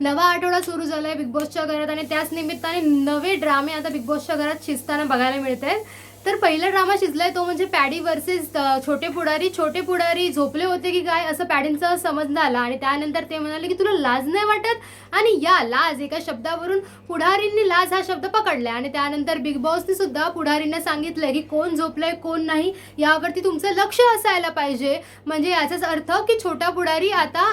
नवा आठवडा सुरू झालाय बिग बॉसच्या घरात आणि त्याच निमित्ताने नवे ड्रामे आता बिग बॉसच्या घरात शिजताना बघायला मिळत आहेत तर पहिला ड्रामा शिजलाय तो म्हणजे पॅडी वर्सेस छोटे पुढारी. छोटे पुढारी झोपले होते की काय असं पॅडींचं समजणं आला आणि त्यानंतर ते म्हणाले की तुला लाज नाही वाटत? आणि या लाज एका शब्दावरून पुढारींनी लाज हा शब्द पकडलाय. आणि त्यानंतर बिग बॉसने सुद्धा पुढारींना सांगितलंय की कोण झोपलंय कोण नाही यावरती तुमचं लक्ष असायला पाहिजे. म्हणजे याचाच अर्थ की छोटा पुढारी आता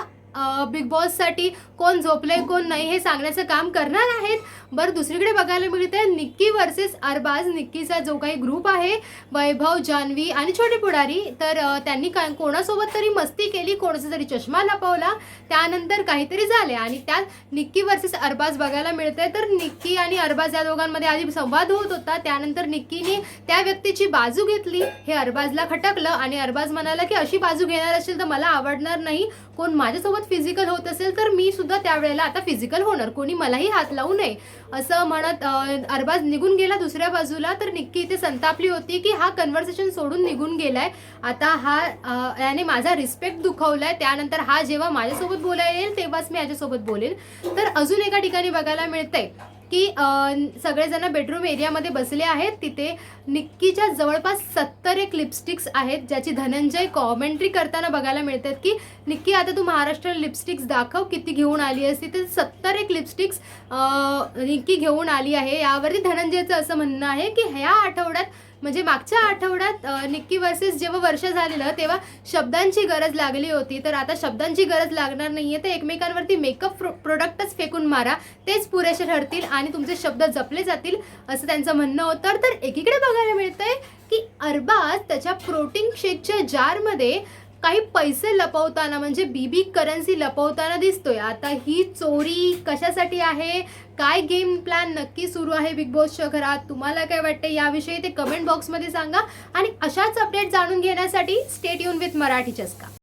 बिग बॉससाठी कोण झोपलंय कोण नाही हे सांगण्याचं काम करणार आहेत. बरं दुसरीकडे बघायला मिळते निक्की वर्सेस अरबाज. निक्कीचा जो काही ग्रुप आहे वैभव जान्हवी आणि छोटे पुढारी तर त्यांनी का कोणासोबत तरी मस्ती केली कोणाचा तरी चष्मा लपवला त्यानंतर काहीतरी झाले आणि त्यात निक्की वर्सेस अरबाज बघायला मिळते तर निक्की आणि अरबाज या दोघांमध्ये आधी संवाद होत होता. त्यानंतर निक्कीने त्या व्यक्तीची बाजू घेतली. हे अरबाजला खटकलं आणि अरबाज म्हणाला की अशी बाजू घेणार असेल तर मला आवडणार नाही. कोण माझ्यासोबत फिजिकल होत असेल तर मी सुद्धा त्यावेळेला आता फिजिकल होणार. कोणी मलाही हात लावू नये. असं म्हणत अरबाज निघून गेला दुसऱ्या बाजूला तर निक्की इथे संतापली होती की हा कन्व्हर्सेशन सोडून निघून गेलाय. आता हा याने माझा रिस्पेक्ट दुखवलाय. त्यानंतर हा जेव्हा माझ्यासोबत बोलायला येईल तेव्हाच मी याच्यासोबत बोलेल. तर अजून एका ठिकाणी बघायला मिळतंय की सगळेजण बेडरूम एरियामध्ये बसले आहेत. तिथे निक्कीच्या जवळपास सत्तर एक लिपस्टिक्स आहेत ज्याची धनंजय कॉमेंट्री करताना बघायला मिळतात की निक्की आता तू महाराष्ट्र लिपस्टिक्स दाखव किती घेऊन आली असती तर सत्तर एक लिपस्टिक्स निक्की घेऊन आली आहे. यावरती धनंजयचं असं म्हणणं आहे की ह्या आठवड्यात म्हणजे मागच्या आठवड्यात निक्की वर्सेस जेव्हा वर्ष झालेलं तेव्हा शब्दांची गरज लागली होती. तर आता शब्दांची गरज लागणार नाही आहे तर एकमेकांवरती मेकअप प्रो प्रोडक्टच फेकून मारा. तेच पुरेसे ठरतील आणि तुमचे शब्द जपले जातील असं त्यांचं म्हणणं होतं. तर एकीकडे बघायला मिळतंय की अरबाज त्याच्या प्रोटीन शेकच्या जारमध्ये काही पैसे लपवताना म्हणजे बीबी करन्सी लपवताना दिसतोय. आता ही चोरी कशासाठी आहे? काय गेम प्लॅन नक्की सुरू आहे बिग बॉसच्या घरात? तुम्हाला काय वाटते याविषयी ते कमेंट बॉक्समध्ये सांगा. आणि अशाच अपडेट जाणून घेण्यासाठी स्टेट युन विथ मराठी चस्का.